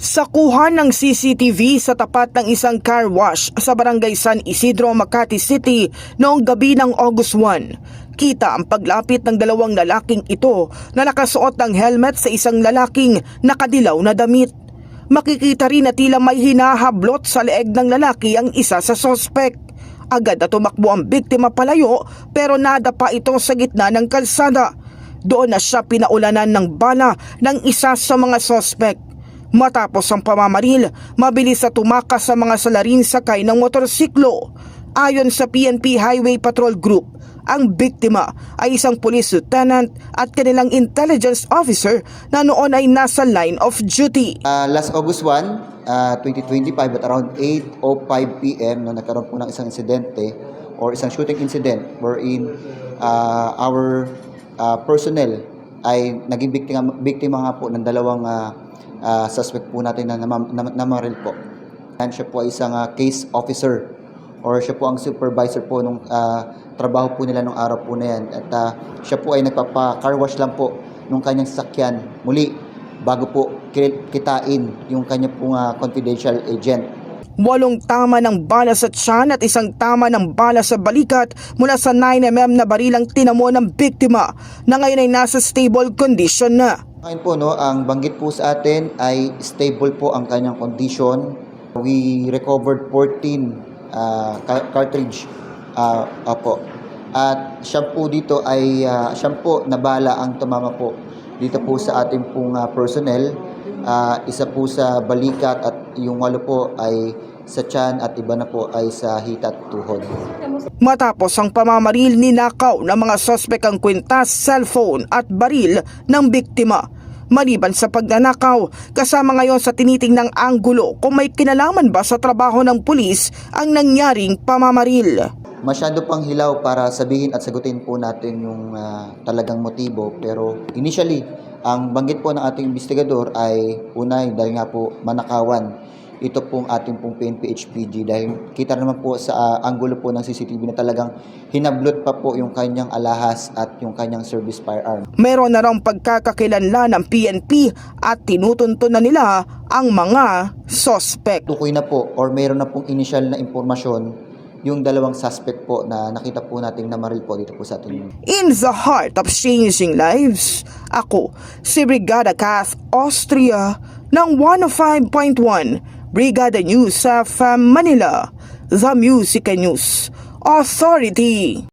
Sa kuha ng CCTV sa tapat ng isang car wash sa barangay San Isidro, Makati City noong gabi ng August 1, kita ang paglapit ng dalawang lalaking ito na nakasuot ng helmet sa isang lalaking nakadilaw na damit. Makikita rin na tila may hinahablot sa leeg ng lalaki ang isa sa sospek. Agad na tumakbo ang biktima palayo pero nadapa ito sa gitna ng kalsada. Doon na siya pinaulanan ng bala ng isa sa mga sospek. Matapos ang pamamaril, mabilis na tumakas sa mga salarin sakay ng motorsiklo. Ayon sa PNP Highway Patrol Group, ang biktima ay isang police lieutenant at kanilang intelligence officer na noon ay nasa line of duty. Uh, last August 1, uh, 2025 at around 8.05 p.m. no, nagkaroon po ng isang insidente or isang shooting incident wherein uh, our uh, personnel ay naging biktima, biktima nga po ng dalawang uh, uh, suspect po natin na namaril po. And siya po ay isang uh, case officer or siya po ang supervisor po nung uh, trabaho po nila nung araw po na yan. At uh, siya po ay nagpapa-car wash lang po nung kanyang sasakyan muli bago po ki- kitain yung kanya pong uh, confidential agent. Walong tama ng bala sa tiyan at isang tama ng bala sa balikat mula sa 9mm na barilang tinamo ng biktima na ngayon ay nasa stable condition na. Ngayon po, no, ang banggit po sa atin ay stable po ang kanyang condition. We recovered 14 uh, ca- cartridge uh, opo. At siya po dito ay uh, siya po na bala ang tumama po dito po sa ating pong uh, personnel. Uh, isa po sa balikat at yung walo po ay sa tiyan at iba na po ay sa hita at tuhod. Matapos ang pamamaril ninakaw ng mga sospek ang kwintas, cellphone at baril ng biktima. Maliban sa pagnanakaw, kasama ngayon sa tinitingnang anggulo kung may kinalaman ba sa trabaho ng pulis ang nangyaring pamamaril. Masyado pang hilaw para sabihin at sagutin po natin yung ah, talagang motibo pero initially ang banggit po ng ating investigador ay unay dahil nga po manakawan ito pong ating pong PNP HPG dahil kita naman po sa ah, anggulo po ng CCTV na talagang hinablot pa po yung kanyang alahas at yung kanyang service firearm. Meron na raw pagkakakilanlan ng PNP at tinutunto na nila ang mga sospek. Tukoy na po or mayroon na pong initial na impormasyon yung dalawang suspect po na nakita po nating namaril po dito po sa ating In the heart of changing lives, ako si Brigada Kath Austria ng 105.1 Brigada News sa Manila, The Music News Authority.